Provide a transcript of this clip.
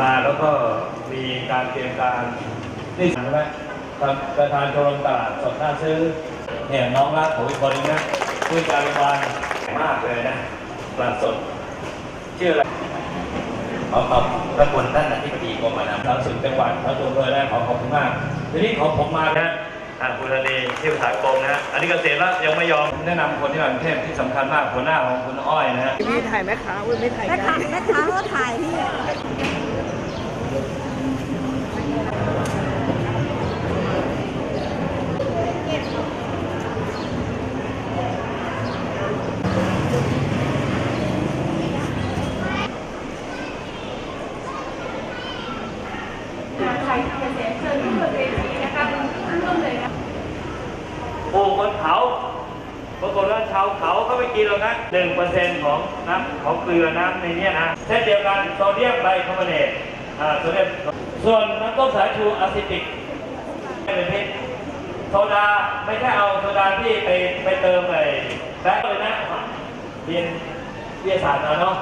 มาแล้วก็มีการเตรียมการนี่ใช่ไหมครับประธานชมรมตลาดสดน่าซื้อเนี่ยน้องรักผมอีกคนนึงนะผู้การโรงพยาบาลมากเลยนะตลาดสดชื่ออะไรขอขอบพระคุณท่านอธิบดีกรมการทางสุขจังหวัดพระตัวเพื่อและขอขอบคุณมากทีนี้ของผมมานะ อ่าคุณธนีที่ปรึกษากรมนะอันนี้เกษตรแล้วยังไม่ยอมแนะนำคนที่มากรุงเทพที่สำคัญมากหัวหน้าของคุณอ้อยนะฮะพี่ถ่ายแม่ค้าอุ้ยไม่ถ่ายแม่กัค้าน แม่ค้าก็ถ่ายพี่ไทยเกษตรเชิญขึ้นบนเวทีนะคะขึ้นต้นเลยนะปลูกบ นเขาปรากฏว่าชาวเขาเขาไม่กินหรอกนะหนึ่งเปอร์เซ็นต์ของน้ำของเกลือน้ำในนี้นะเช่นเดียวกันโซเดียมไบคาร์บอเนตอ่าโซเดียมส่วนน้ำต้มสายชูอะซิติกเป็นพิษโซดาไม่ใช่เอาโซดาที่ไปไปเติมไอ้แบล็คเลยนะเรียนวิทยาศาสตร์มาเนาะ